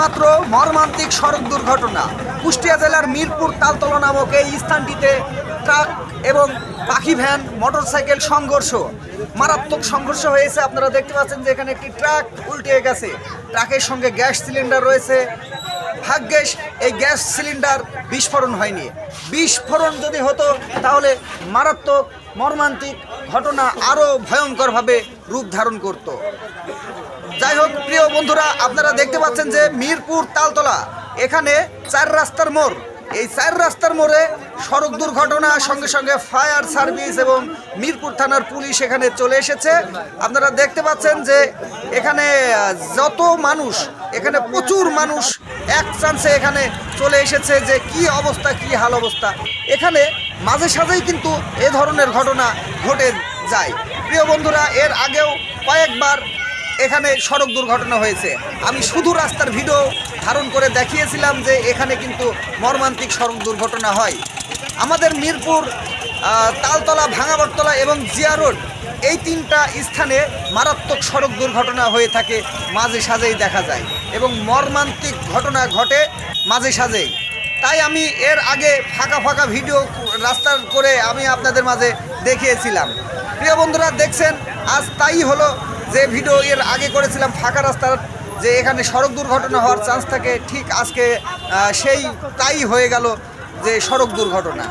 এইমাত্র মর্মান্তিক সড়ক দুর্ঘটনা। কুষ্টিয়া জেলার মিরপুর তালতলা নামক এই স্থানটিতে ট্রাক এবং পাখি ভ্যান, মোটরসাইকেল সংঘর্ষ। মারাত্মক সংঘর্ষ হয়েছে, আপনারা দেখতে পাচ্ছেন যে এখানে একটি ট্রাক উল্টে গেছে। ট্রাকের সঙ্গে গ্যাস সিলিন্ডার রয়েছে। ভাগ্যেশ এই গ্যাস সিলিন্ডার বিস্ফোরণ হয়নি। বিস্ফোরণ যদি হতো, তাহলে মারাত্মক মর্মান্তিক ঘটনা আরও ভয়ঙ্করভাবে রূপ ধারণ করতো। যাই হোক, প্রিয় বন্ধুরা, আপনারা দেখতে পাচ্ছেন যে মিরপুর তালতলা, এখানে চার রাস্তার মোড়। এই চার রাস্তার মোড়ে সড়ক দুর্ঘটনা সঙ্গে সঙ্গে ফায়ার সার্ভিস এবং মিরপুর থানার পুলিশ এখানে চলে এসেছে। আপনারা দেখতে পাচ্ছেন যে এখানে যত মানুষ, এখানে প্রচুর মানুষ এক চান্সে এখানে চলে এসেছে যে কি অবস্থা, কি হাল অবস্থা। এখানে মাঝে সাঝেই কিন্তু এ ধরনের ঘটনা ঘটে যায়। প্রিয় বন্ধুরা, এর আগেও কয়েকবার এখানে সড়ক দুর্ঘটনা হয়েছে। আমি শুধু রাস্তার ভিডিও ধারণ করে দেখিয়েছিলাম যে এখানে কিন্তু মর্মান্তিক সড়ক দুর্ঘটনা হয়। আমাদের মিরপুর তালতলা ভাঙাবরতলা এবং জিয়া রোড এই তিনটা স্থানে মারাত্মক সড়ক দুর্ঘটনা হয়ে থাকে মাঝে সাঝেই দেখা যায় এবং মর্মান্তিক ঘটনা ঘটে মাঝে সাঝেই। তাই আমি এর আগে ফাঁকা ফাঁকা ভিডিও রাস্তার করে আমি আপনাদের মাঝে দেখিয়েছিলাম। প্রিয় বন্ধুরা, দেখছেন, আজ তাই হলো যে ভিডিও এর আগে করেছিলাম ফাঁকা রাস্তার যে এখানে সড়ক দুর্ঘটনা হওয়ার চান্স থাকে, ঠিক আজকে সেই তাই হয়ে গেল যে সড়ক দুর্ঘটনা।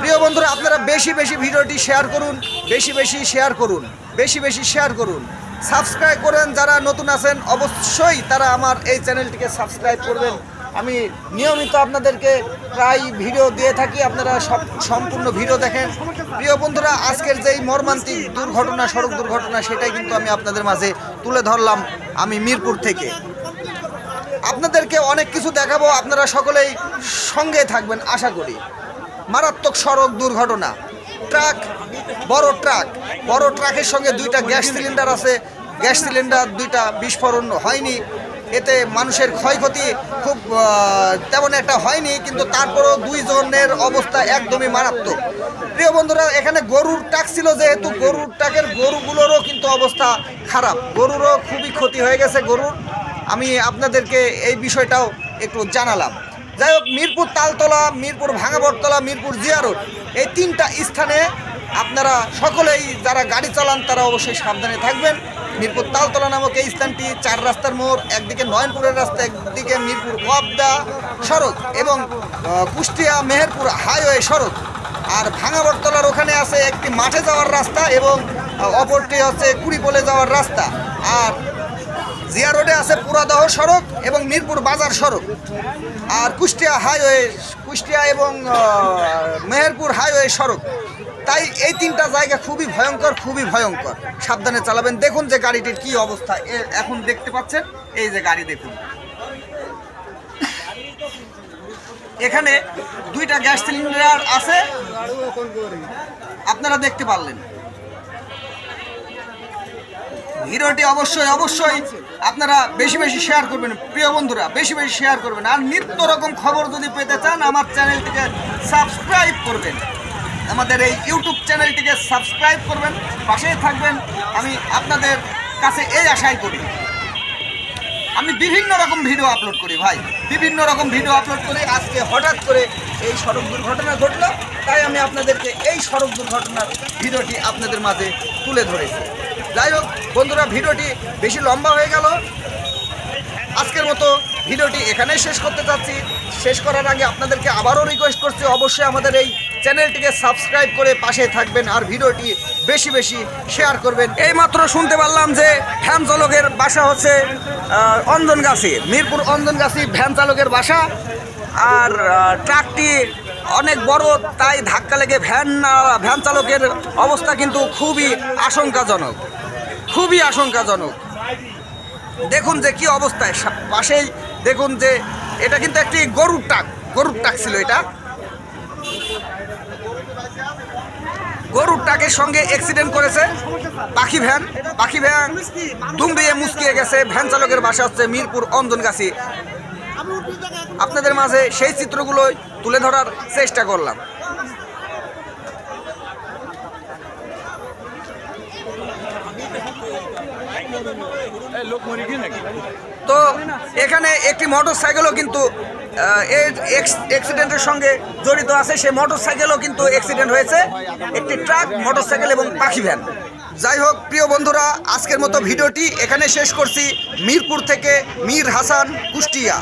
প্রিয় বন্ধুরা, আপনারা বেশি বেশি ভিডিওটি শেয়ার করুন, বেশি বেশি শেয়ার করুন, বেশি বেশি শেয়ার করুন। সাবস্ক্রাইব করেন, যারা নতুন আছেন, অবশ্যই তারা আমার এই চ্যানেলটিকে সাবস্ক্রাইব করবেন। আমি নিয়মিত আপনাদেরকে প্রায় ভিডিও দিয়ে থাকি, আপনারা সব সম্পূর্ণ ভিডিও দেখেন। প্রিয় বন্ধুরা, আজকের যেই মর্মান্তিক দুর্ঘটনা, সড়ক দুর্ঘটনা, সেটাই কিন্তু আমি আপনাদের মাঝে তুলে ধরলাম আমি মিরপুর থেকে। আপনাদেরকে অনেক কিছু দেখাবো, আপনারা সকলেই সঙ্গে থাকবেন, আশা করি। মারাত্মক সড়ক দুর্ঘটনা। ট্রাক, বড় ট্রাক। বড় ট্রাকের সঙ্গে দুইটা গ্যাস সিলিন্ডার আছে। গ্যাস সিলিন্ডার দুইটা বিস্ফোরণ হয়নি। এতে মানুষের ক্ষয়ক্ষতি খুব তেমন একটা হয়নি, কিন্তু তারপরও দুইজনের অবস্থা একদমই মারাত্মক। প্রিয় বন্ধুরা, এখানে গরুর ট্রাক ছিল যেহেতু, গরুর ট্রাকের গরুগুলোরও কিন্তু অবস্থা খারাপ। গরুরও খুবই ক্ষতি হয়ে গেছে গরুর। আমি আপনাদেরকে এই বিষয়টাও একটু জানালাম। যাই হোক, মিরপুর তালতলা, মিরপুর ভাঙাবরতলা মিরপুর জিয়া রোড, এই তিনটা স্থানে আপনারা সকলেই যারা গাড়ি চালান, তারা অবশ্যই সাবধানে থাকবেন। মিরপুর তালতলা নামক এই স্থানটি চার রাস্তার মোড়, একদিকে নয়নপুরের রাস্তা, একদিকে মিরপুর ওয়াবদা সড়ক এবং কুষ্টিয়া মেহেরপুর হাইওয়ে সড়ক। আর ভাঙাবরতলার ওখানে আছে একটি মাঠে যাওয়ার রাস্তা এবং অপরটি হচ্ছে কুড়িপোলে যাওয়ার রাস্তা। আর জিয়া রোডে আছে পুরাদহ সড়ক এবং মিরপুর বাজার সড়ক। আর কুষ্টিয়া হাইওয়ে, কুষ্টিয়া এবং মেহেরপুর হাইওয়ে সড়ক। তাই এই তিনটা জায়গা খুবই ভয়ঙ্কর খুবই ভয়ঙ্কর। সাবধানে চালাবেন। দেখুন যে গাড়িটির কি অবস্থা। এখন দেখতে পাচ্ছেন, এই যে গাড়ি দেখুন। এখানে দুইটা গ্যাস সিলিন্ডার আছে। আপনারা দেখতে পারলেন। ভিডিওটি অবশ্যই অবশ্যই আপনারা বেশি বেশি শেয়ার করবেন। প্রিয় বন্ধুরা, বেশি বেশি শেয়ার করবেন। আর নিত্য রকম খবর যদি পেতে চান, আমার চ্যানেলটিকে সাবস্ক্রাইব করবেন। আমাদের এই ইউটিউব চ্যানেলটিকে সাবস্ক্রাইব করবেন, পাশেই থাকবেন। আমি আপনাদের কাছে এই আশাই করি। আমি বিভিন্ন রকম ভিডিও আপলোড করি ভাই। বিভিন্ন রকম ভিডিও আপলোড করি আজকে হঠাৎ করে এই সড়ক দুর্ঘটনা ঘটলো। তাই আমি আপনাদেরকে এই সড়ক দুর্ঘটনার ভিডিওটি আপনাদের মাঝে তুলে ধরেছি। যাই হোক, বন্ধুরা ভিডিওটি বেশি লম্বা হয়ে গেল। আজকের মতো ভিডিওটি এখানেই শেষ করতে চাচ্ছি। শেষ করার আগে আপনাদেরকে আবারও রিকোয়েস্ট করছি, অবশ্যই আমাদের এই চ্যানেলটিকে সাবস্ক্রাইব করে পাশে থাকবেন আর ভিডিওটি বেশি বেশি শেয়ার করবেন। এইমাত্র শুনতে পারলাম যে ভ্যান চালকের বাসা হচ্ছে অঞ্জনগাছি মিরপুর অঞ্জনগাছি ভ্যান চালকের বাসা। আর ট্রাকটি অনেক বড়, তাই ধাক্কা লেগে ভ্যান ভ্যান চালকের অবস্থা কিন্তু খুবই আশঙ্কাজনক। খুবই আশঙ্কাজনক। দেখুন যে কি অবস্থায় পাশেই দেখুন যে এটা কিন্তু একটি গরুর টাক গরুর টাক ছিল এটা। গরুর টাকের সঙ্গে অ্যাক্সিডেন্ট করেছে। পাখি ভ্যান পাখি ভ্যান দুমড়িয়ে মুসকিয়ে গেছে। ভ্যান চালকের বাসা হচ্ছে মিরপুর অঞ্জনগাছি আপনাদের মাঝে সেই চিত্রগুলোই তুলে ধরার চেষ্টা করলাম। তো এখানে একটি মোটর সাইকেলও কিন্তু অ্যাক্সিডেন্টের সঙ্গে জড়িত আছে। সেই মোটর সাইকেলও কিন্তু অ্যাক্সিডেন্ট হয়েছে। একটি ট্রাক মোটর সাইকেল এবং পাখি ভ্যান যাই হোক, প্রিয় বন্ধুরা, আজকের মতো ভিডিওটি এখানে শেষ করছি। মিরপুর থেকে মীর হাসান, কুষ্টিয়া।